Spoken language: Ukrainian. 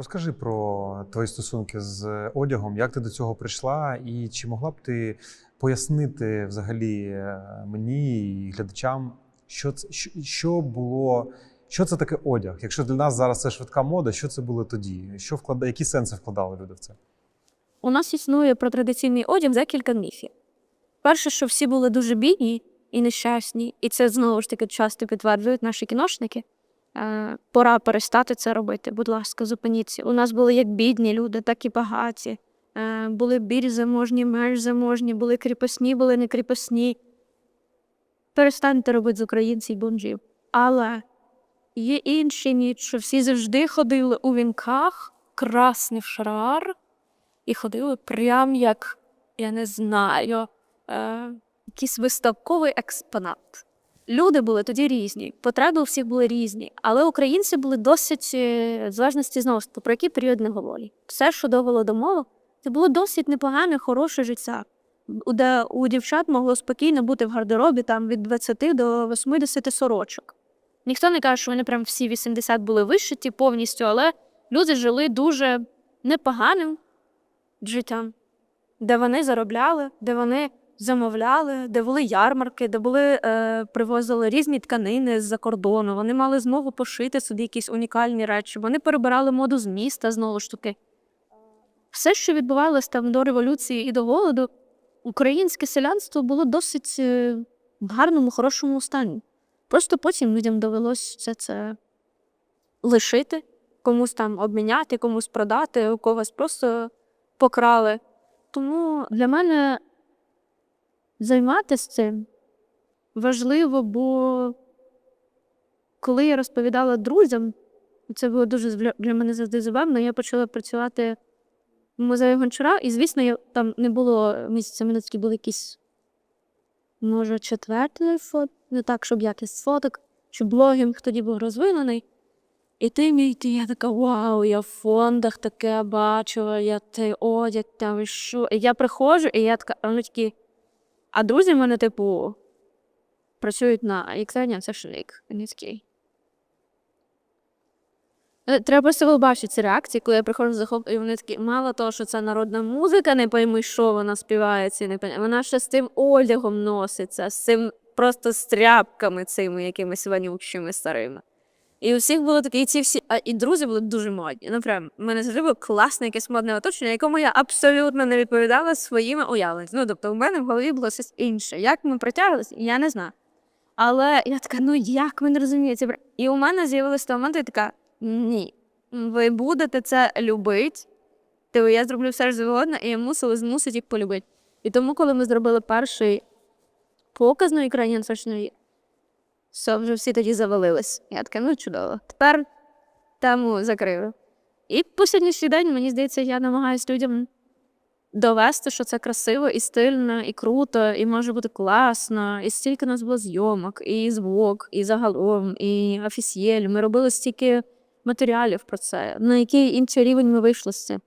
Розкажи про твої стосунки з одягом, як ти до цього прийшла, і чи могла б ти пояснити взагалі е, мені і глядачам, що це що, було, що це таке одяг? Якщо для нас зараз це швидка мода, що це було тоді? Що вклада, які сенси вкладали люди в це? У нас існує про традиційний одяг декілька міфів. Перше, що всі були дуже бідні і нещасні, і це знову ж таки часто підтверджують наші кіношники. Е, пора перестати це робити. Будь ласка, зупиніться. У нас були як бідні люди, так і багаті. Е, були більш заможні, менш заможні, були кріпосні, були не кріпосні. Перестаньте робити з українців бомжів. Але є інші ніч, що всі завжди ходили у вінках, красний шрар, і ходили прям як, я не знаю, е, якийсь виставковий експонат. Люди були тоді різні, потреби у всіх були різні, але українці були досить, е, в залежності знову ж таки, про який період не говорі. Все, що до голодомору, це було досить непогане, хороше життя, де у дівчат могло спокійно бути в гардеробі там від 20 до 80 сорочок. Ніхто не каже, що вони прям всі 80 були вишиті повністю, але люди жили дуже непоганим життям, де вони заробляли, де вони замовляли, де були ярмарки, де були, е, привозили різні тканини з-за кордону. Вони мали змогу пошити собі якісь унікальні речі. Вони перебирали моду з міста знову ж таки. Все, що відбувалося там до революції і до голоду, українське селянство було досить е, в гарному, хорошому стані. Просто потім людям довелося все це лишити, комусь там обміняти, комусь продати, у когось просто покрали. Тому для мене займатися цим важливо, бо коли я розповідала друзям, це було дуже для- мене завжди забавно, я почала працювати в музеї Гончара, і, звісно, я, там не було місяця, мене були якісь, може, четвертий фото, не так, щоб якість фоток, щоб блогінг тоді був розвинений. І ти мій, ти, я така, вау, я в фондах таке бачила, я той одяг там і що. І я приходжу, і я така, вони такі. А друзі в мене, типу, працюють на Fashion Week. Вони такі. Е, Треба просто бачити ці реакції, коли я приходжу в захоп, і вони такі, мало того, що це народна музика, не пойми, що вона співає, ці не пойми. Вона ще з тим одягом носиться, з цим просто з тряпками цими якимись вонючими старими. І у всіх було і ці всі, а і друзі були дуже модні. Ну прям мене завжди було класне якесь модне оточення, якому я абсолютно не відповідала своїми уявленнями. Ну тобто, в мене в голові було щось інше. Як ми притягнулися, я не знаю. Але я така, ну як ви не розумієте? І у мене з'явилася того моменту, я така: ні, ви будете це любити. Типу, я зроблю все що завгодно, і я мусила змусити їх полюбити. І тому, коли ми зробили перший показ на екрані все, вже всі тоді завалились. Я така, ну чудово. Тепер тему закрили. І по сьогоднішній день, мені здається, я намагаюся людям довести, що це красиво і стильно, і круто, і може бути класно. І стільки у нас було зйомок, і звук, і загалом, і офіцієль. Ми робили стільки матеріалів про це. На який інший рівень ми вийшли з цим.